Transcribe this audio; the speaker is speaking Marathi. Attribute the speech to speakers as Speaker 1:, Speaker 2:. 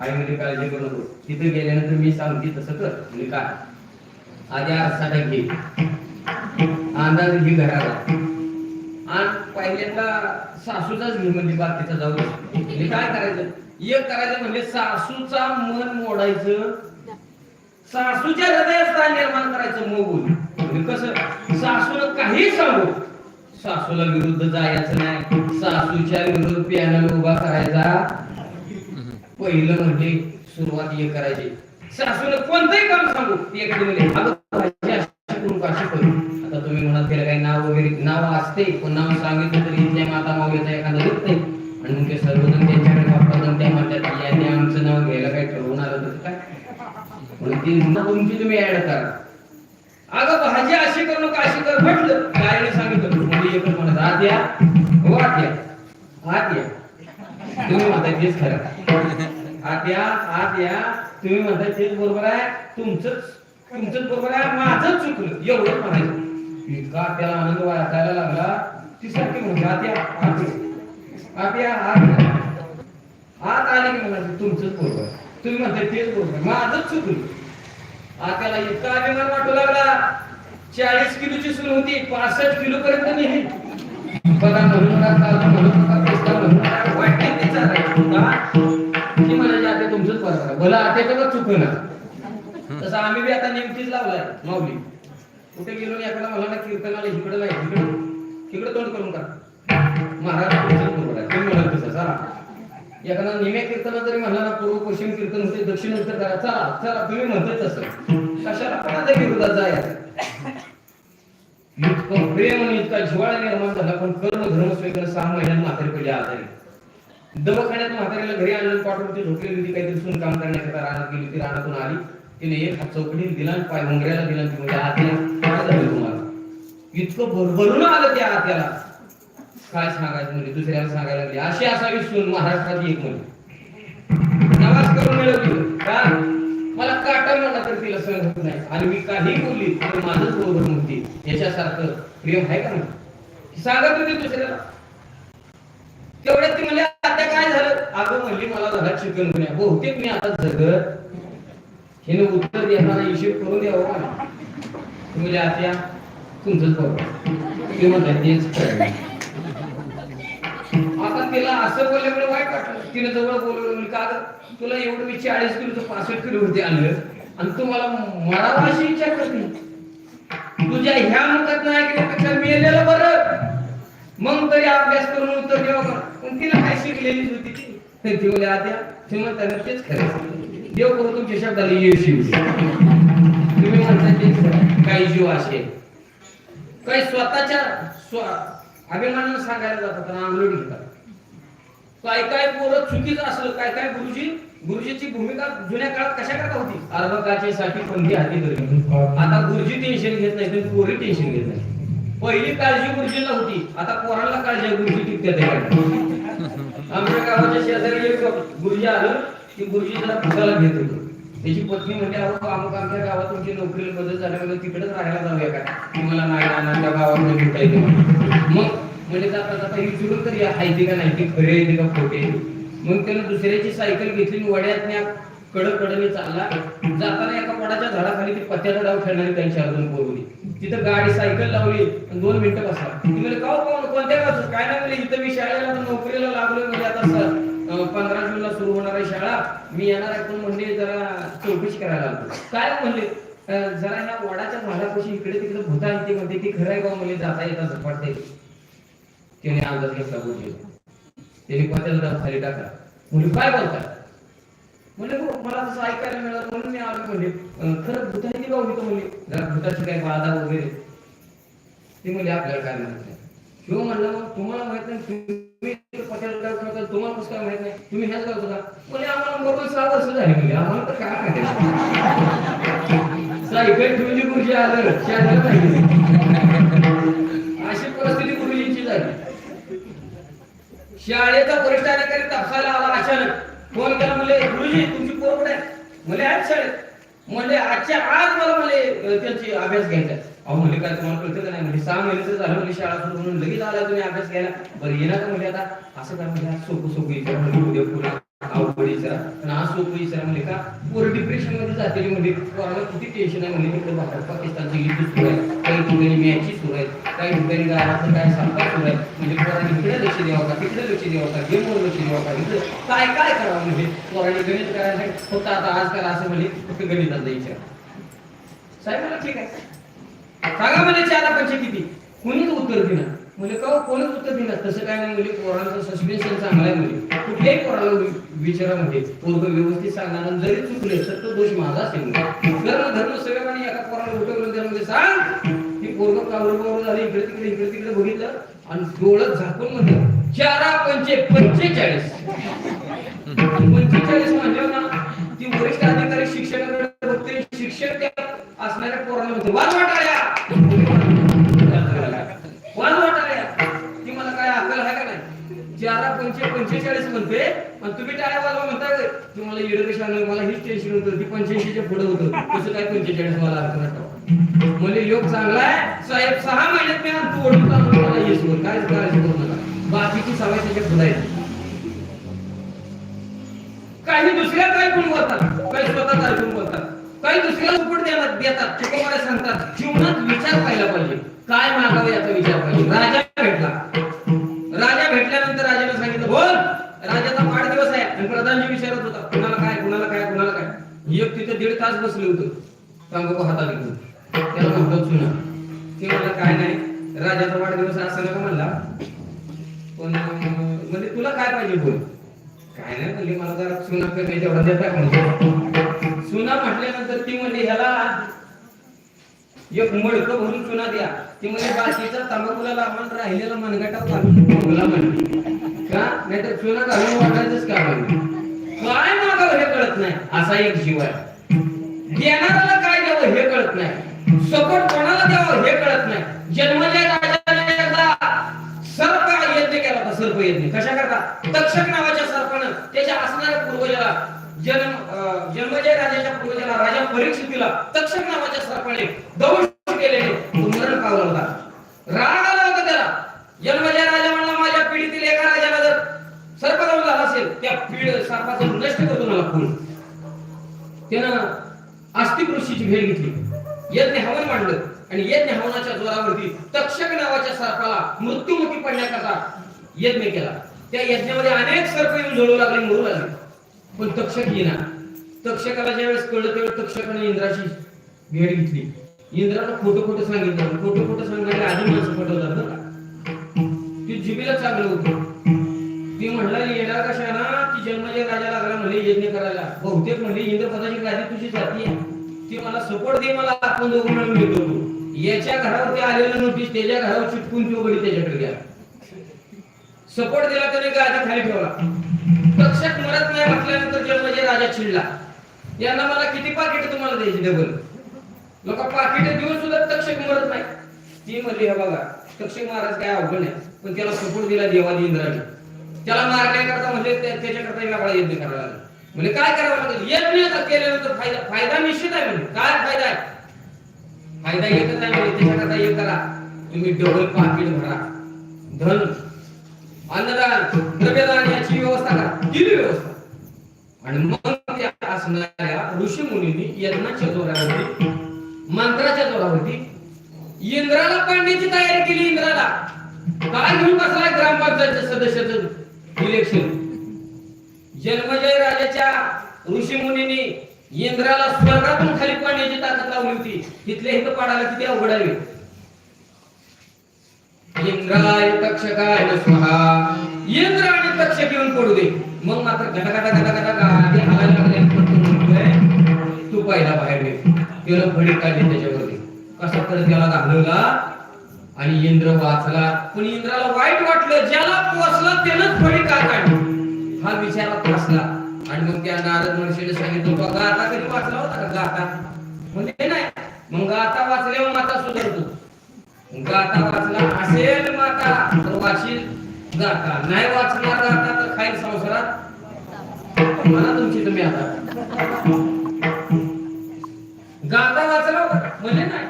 Speaker 1: आई म्हणजे काळजी करू नको. तिथे गेल्यानंतर मी सांगते तसं कर. म्हणजे काय? आधी आरसा घे. अंदाज घे घराला. आणि पहिल्यांदा सासूचाच घे म्हणजे बाकीचा जाऊ म्हणजे काय करायचं? एक करायचं म्हणजे सासूचा मन मोडायचं. सासूच्या हृदयात स्थान निर्माण करायचं मोगून म्हणजे कसं? सासूला काही सांगू. सासूला विरुद्ध जायचं नाही. सासूच्या विरुद्ध पॅनल उभा करायचा. पहिलं म्हणजे सुरुवात हे करायची. सासून कोणतंही काम सांगू एक म्हणजे आता तुम्ही म्हणत गेलं काही नाव वगैरे नाव असते पण नाव सांगितलं तरी इथल्या माता माऊलीचा एखादा येत नाही. आणि मग ते सर्वजण त्यांच्याकडे वापरतात त्या म्हणतात यांनी आमचं नाव घ्यायला काही ठरवून आलं तर काय? म्हणून तुमची तुम्ही ऍड करा. अगं भाजी अशी करू नका अशी कर. म्हटलं काय सांगितलं. म्हणजे एकच म्हणत आत या. हो आत या. आत या. तुम्ही म्हणताय तेच खरं. आत या आत या तुम्ही म्हणताय तेच बरोबर आहे. तुमचंच तुमचंच बरोबर आहे. माझंच चुकलं. एवढंच म्हणायचं. इतका त्याला आनंद वाटायला लागला. ती सारखी म्हणजे आत या आत या आत आत आले की म्हणायचं तुमचंच बरोबर तुम्ही म्हणताय तेच बरोबर माझंच चुकलं. आत्याला इतका अभिमान वाटू लागला. चाळीस किलोची सुरू होती. पासष्ट किलो पर्यंत नाही. बघा म्हणून म्हणून म्हणून. नका. वाटण्यात ते चालायचं. आता तुमचंच बरोबर आहे भला आत्याकडं चुकलं? ना तसं आम्ही बी आता नेमकीच लावलाय माऊली. कुठे गेलो आणि एखादा मला ना कीर्तनाला इकडे नाही इकडे. तिकडे तोंड करून का महाराज बरोबर आहे तुम्ही म्हणाल तसं चला. एखादा निम्या कीर्तनात जरी म्हणला ना पूर्व पश्चिम कीर्तन होते दक्षिण उत्तर करा चला चला तुम्ही म्हणताय तसं. कशाला कोणाच्या विरोधात जायचं? इतकं प्रेम आणि इतका जिव्हाळा निर्माण झाला पण कर्म धर्म स्वीकार सहा महिन्यात म्हातारी पहिले आजारी. दवाखान्यात म्हाताऱ्याला घरी आणलं पाठवून झोपलेली होती. काहीतरी सून काम करण्याकरता रानात गेली. ती रानातून आली. तिने एक हात चौकटीने दिला आणि पाय मुंगऱ्याला दिला. ती म्हणजे आत्याला काय झालं तुम्हाला? इतकं भरभरून आलं त्या आत्याला. काय सांगायचं म्हणजे दुसऱ्याला सांगायला लागली. अशी असावी सून महाराष्ट्रात एक म्हणजे नमाज करून मिळवली. का? मला काटा म्हणला तर तिला सहन होत नाही. आणि मी काही बोलली तर माझंच बरोबर म्हणते याच्यासारखं प्रेम आहे का नाही? सांगत होते दुसऱ्याला. तेवढ्यात ती म्हणजे आता काय झालं अगं म्हणली मला झाला चिकन गुन्हा बहुतेक मी आता जगत हिने उत्तर देताना हिशेब करून द्यावं का तुम्ही आत्या तुमचंच बरोबर ते म्हणतात तेच आता तिला असं बोलल्यामुळे वाईट वाटलं. तिने जवळ बोलवलं म्हणजे का तुला एवढं मी चाळीस किलोचं पासष्ट किलो वरती आणलं आणि तू मला मरावा अशी विचार करते. तुझ्या ह्या मतात नाही ऐकण्यापेक्षा मेलेलं बरं. मग तरी अभ्यास करून उत्तर देवा का? पण तिला काय शिकलेली होती ती. ते बोले आत्या ती म्हणतात तेच खरे देव करून तुमच्या शब्दाला येऊ शिव. तुम्ही म्हणता तेच काही जीव असे. काही स्वतःच्या स्व अभिमानानं सांगायला जातात आणि अंगलट घेतात. काय काय पोरं चुकीचं असलं काय काय गुरुजी गुरुजीची भूमिका जुन्या काळात कशा करता होती? अर्भकाचे साठी कोणती हाती धरली. आता गुरुजी टेन्शन घेत नाही तर पोरी टेन्शन घेत नाही पहिली काळजी गुरुजीला होती. आता पोरांना काळजी गुरुजी टिकते आमच्या गावाच्या शेजारी एक गुरुजी आलं की गुरुजी जरा फुगाला घेत होतो. त्याची पत्नी म्हणजे अहो अमुक आमच्या गावात तुमची नोकरीला बदल झाल्यामुळे तिकडेच राहायला जाऊया का तुम्हाला नाही जाणार त्या गावात भेटा येते मग म्हणजे जाता जाता विचारून तरी आहे ते का नाही ते खरे आहे का खोटे मग त्यानं दुसऱ्याची सायकल घेतली आणि वड्यातल्या कडक चालला. जाताना एका वडाच्या झाडाखाली ती पत्त्याचा डाव खेळणारी त्यांची अजून बोलून तिथं गाडी सायकल लावली दोन मिनिटं बसला ती म्हणजे का कोण कोणत्या गावचं काय नाही म्हणजे इथं मी शाळेला नोकरीला लागलोय म्हणजे आता पंधरा जूनला सुरू होणार आहे शाळा. मी येणार आहे पण म्हणजे जरा चौकशी करायला आलो काय म्हणले? जरा ह्या वडाच्या झाडापाशी इकडे तिकडे भूता आहे ते म्हणते ती खरं आहे का म्हणजे जाता येता झपाटते त्याने अंदाज घेतला बोलले. त्याने पत्याला खाली टाकला. म्हणजे काय बोलतात? म्हणजे हो, मला तसं ऐकायला मिळालं म्हणून मी आलो. म्हणजे खरं भूताची गाव होतं म्हणले जरा भूताची काही बाधा वगैरे. ते म्हणजे आपल्याला काय माहीत नाही. किंवा म्हणलं मग तुम्हाला माहीत नाही तुम्ही पत्याला तुम्हाला कसं काय माहीत नाही? तुम्ही ह्याच करत होता. म्हणजे आम्हाला बरोबर सात असं झाली. म्हणजे आम्हाला तर काय माहिती सायकल ठेवली गुरुजी आलं शेजारी नाही अशी परिस्थिती गुरुजींची झाली. शाळेचा वरिष्ठ अधिकारी तपसायला आला अचानक. फोन केला म्हणले गुरुजी तुमची पोर कुठे म्हणले आहेत शाळेत म्हणले आजच्या आज मला म्हणले त्यांची अभ्यास घ्यायचा अहो म्हणले काय तुम्हाला कळतं का नाही? म्हणजे सहा महिन्याचं झालं म्हणजे शाळा सुरू म्हणून लगेच आला तुम्ही अभ्यास घ्यायला. बरं येणार का म्हणजे आता? असं काय म्हणजे सोपं सोपं विचार उद्या पुन्हा आवडीचा विचारा पण हा सोपं विचारा म्हणजे का? पोर डिप्रेशनमध्ये जाते म्हणजे पोराला किती टेन्शन आहे म्हणजे तिकडे भारत पाकिस्तानचं युद्ध सुरू आहे काही ठिकाणी मॅची सुरू आहेत काही ठिकाणी गावाचं काय सामना सुरू आहे म्हणजे पोराने इकडे लक्ष द्यावं का तिकडे लक्ष द्यावं का गेमवर लक्ष द्यावं का इकडे काय काय करावं म्हणजे पोराने गणित करायला फक्त आता आजकाल असं म्हणजे फक्त गणिताचा विचार साहेब मला ठीक आहे. सांगा म्हणजे चार पंचे किती? कोणीच उत्तर दिलं म्हणजे का कोणच उत्तर दिना तसं काय नाही म्हणजे पोरांचं सस्पेन्शन चांगलं आहे म्हणजे कुठल्याही पोराला वि- विचारा म्हणजे पोरग व्यवस्थित सांगणार जरी चुकले तर तो दोष माझा असेल धर्म धर्म सगळ्यांनी एका पोराला उठवलं त्यामध्ये सांग. की पोरग बावलं झालं इकडे तिकडे इकडे तिकडे बघितलं आणि डोळं झाकून म्हणलं चारा पंचे पंचेचाळीस. पंचेचाळीस म्हणजे ना पंचेचाळीस म्हणते आणि तुम्ही टाळ्या वाजवा म्हणता तुम्हाला येडं मला हीच टेन्शन होतं ती पंच्याऐंशीच्या पुढे होतं. कसं काय पंचेचाळीस मला अर्थ वाटतं मला म्हणजे योग चांगला आहे साहेब सहा महिन्यात मी तू ओढून चालू मला येस बोल काय काळजी करू नका. बाकीची सवय त्याच्या पुढे आहे. काही दुसऱ्या काय पण बोलतात काही स्वतः काय ऐकून बोलतात काही दुसऱ्या उपट देतात. देतात चुकवायला सांगतात जीवनात विचार पाहिला पाहिजे. काय मागावं याचा विचार पाहिजे. राजा भेटला. राजाचा वाढदिवस आहे. आणि प्रधानजी विचारत होता कुणाला काय कुणाला काय कुणाला काय? एक तिथे दीड तास बसले होते. तांबाखू हाताला घेऊन. त्याला म्हणतो चुना. ते मला काय नाही राजाचा वाढदिवस असं नका म्हणला. पण म्हणजे तुला काय पाहिजे बोल? काय नाही म्हणजे मला जरा चुना करणे तेवढा देता म्हणतो? चुना म्हटल्यानंतर ती म्हणजे ह्याला एक मडकं भरून चुना द्या. ती म्हणजे बाकीचा तंबाखूला लावून राहिलेला मनगटा घालून. भोगला म्हणते का? नाहीतर चुना घालून वाटायचंच का काय मागावं हे कळत नाही असा एक जीव आहे. देणाऱ्याला काय द्यावं हे कळत नाही. सपोर्ट कोणाला द्यावं हे कळत नाही. जन्मल्या राजाने एकदा सर्प यज्ञ केला होता सर्प यज्ञ. कशा करता? तक्षक नावाच्या सर्पानं त्याच्या असणाऱ्या पूर्वजाला जन्म जन्मजय राजाच्या पूर्वजाला राजा परीक्षितीला तक्षक नावाच्या सर्पाने दंश केलेले तो मरण पावला होता. राग आला होता त्याला. जन्मजय राजा म्हणला माझ्या पिढीतील एका राजाला जर सर्प जाऊन झाला असेल त्या पीड नष्ट करतो मला खून त्यानं आस्तिक ऋषीची भेट घेतली. यज्ञ हवन मांडलं. आणि यज्ञ हवनाच्या जोरावरती तक्षक नावाच्या सर्पाला मृत्युमुखी पडण्याकरता यज्ञ केला. त्या यज्ञामध्ये अनेक सर्प येऊन जळू लागले मरू लागले. पण तक्षक येणार तक्षकाला ज्यावेळेस कळलं त्यावेळेस तक्षकाने इंद्राची भेट घेतली. इंद्राला खोटं खोटं सांगितलं. खोटं खोटं सांगायला आधी माणसं पटवतात ना का? ती जिबीला चांगलं होतं. ती म्हणला येणार कशा ना ती जन्मजय राजा लागला म्हणजे यज्ञ करायला. बहुतेक म्हणजे इंद्रपदाची गादी तुझी जाती ती मला सपोर्ट दे मला आपण दोघं मिळून घेतो तू याच्या घरावरती आलेलं नोटीस त्याच्या घरावर चिटकून तो गडी त्याच्याकडे गेला सपोर्ट दिला त्याने गादी खाली ठेवला. तक्षक मरत नाही म्हटल्यानंतर जन्मजय राजा चिडला यांना मला किती पाकिट तुम्हाला द्यायची? डबल लोक पाकिट देऊन सुद्धा तक्षक मरत नाही. ती म्हणली हे बघा तक्षक महाराज काय अवघड नाही पण त्याला सपोर्ट दिला देवादी इंद्राने. त्याला मारण्याकरता म्हणजे त्याच्याकरता वेगळा यज्ञ करायला लागला. म्हणजे काय करावं लागेल? येत नाही आता केल्यानंतर फायदा फायदा निश्चित आहे म्हणजे. काय फायदा आहे? फायदा एकच आहे म्हणजे त्याच्याकरता एक करा तुम्ही डबल पाकिट भरा. धन अन्नदान द्रव्यदान याची व्यवस्था करा. दिली व्यवस्था. आणि मग त्या असणाऱ्या ऋषी मुनींनी यज्ञाच्या जोरावरती मंत्राच्या जोरावरती इंद्राला पाडण्याची तयारी केली इंद्राला. काय घेऊन बसलाय ग्रामपंचायतच्या सदस्याचं इलेक्शन जन्मजय राजाच्या ऋषी मुनींनी इंद्राला स्वर्गातून खाली पाडण्याची ताकद लावली होती. तिथल्या इथं पाडायला किती अवघड आहे. इंद्राय तक्षकाय स्वाहा इंद्र आणि तक्षक येऊन पडू दे. मग मात्र गाडी हालायला तो पहिला बाहेर त्याला फडी काढली त्याच्यावरती. कसा तर त्याला घालवला आणि इंद्र वाचला. पण इंद्राला वाईट वाटलं. ज्याला पोचला त्यानंच फडी का काढली? हा विचारात बसला. आणि मग त्या नारद महर्षीने सांगितलं बघा गाता कधी वाचला होता का? गाता. म्हणजे नाही. मग गाता वाचल्यावर माता सुधारतो. गाता वाचला असेल माता तर वाचील. गाता नाही वाचणार गाता तर खाईल संसारात. म्हणा तुमची तुम्ही आता. गाता वाचला होता? म्हणजे नाही.